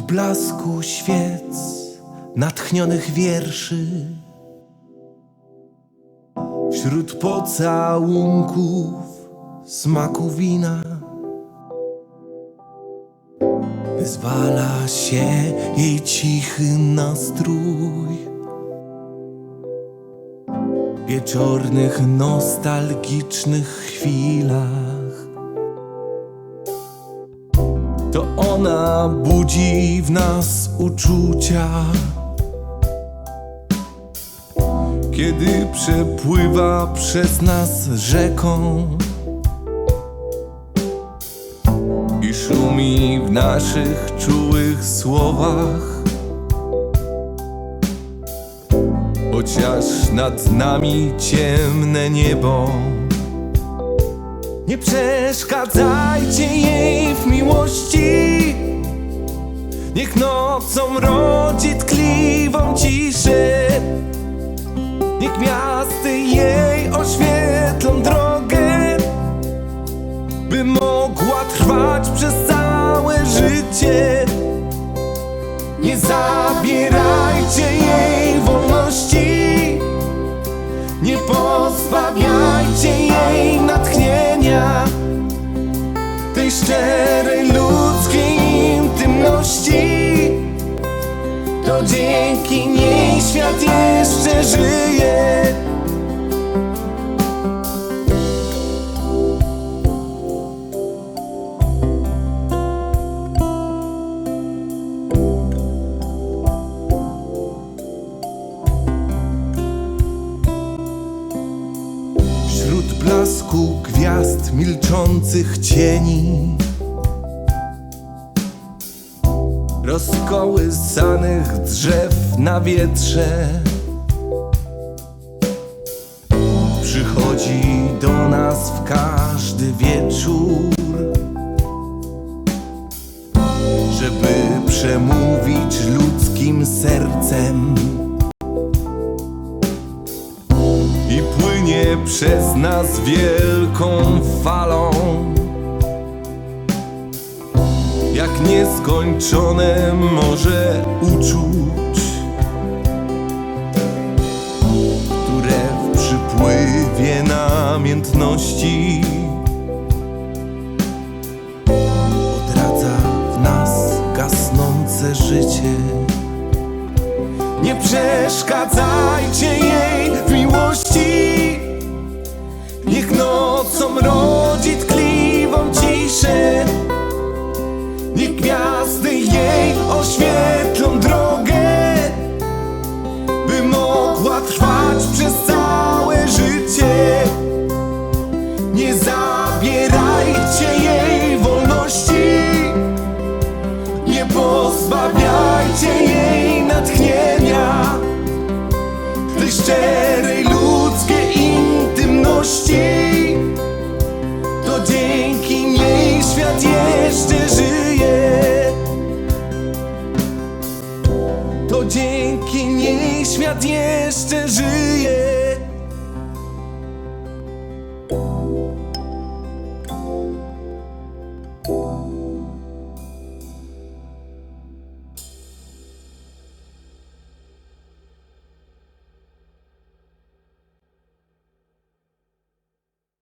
blasku świec, natchnionych wierszy, wśród pocałunków, smaku wina, wyzwala się jej cichy nastrój. Wieczornych, nostalgicznych chwilach. To ona budzi w nas uczucia, kiedy przepływa przez nas rzeką i szumi w naszych czułych słowach. Chociaż nad nami ciemne niebo. Nie przeszkadzajcie jej w miłości. Niech nocą rodzi tkliwą ciszę. Niech gwiazdy jej oświetlą drogę, by mogła trwać przez całe życie. Nie zabierajcie tej szczerej ludzkiej intymności. To dzięki niej świat jeszcze żyje. Blasku gwiazd milczących cieni. Rozkołysanych drzew na wietrze. Przychodzi do nas w każdy wieczór Żeby przemówić ludzkim sercem przez nas wielką falą. Jak nieskończone morze uczuć, które w przypływie namiętności odradza w nas gasnące życie. Nie przeszkadzajcie pozbawiajcie jej natchnienia. Tej szczerej ludzkiej intymności To dzięki niej świat jeszcze żyje. To dzięki niej świat jeszcze żyje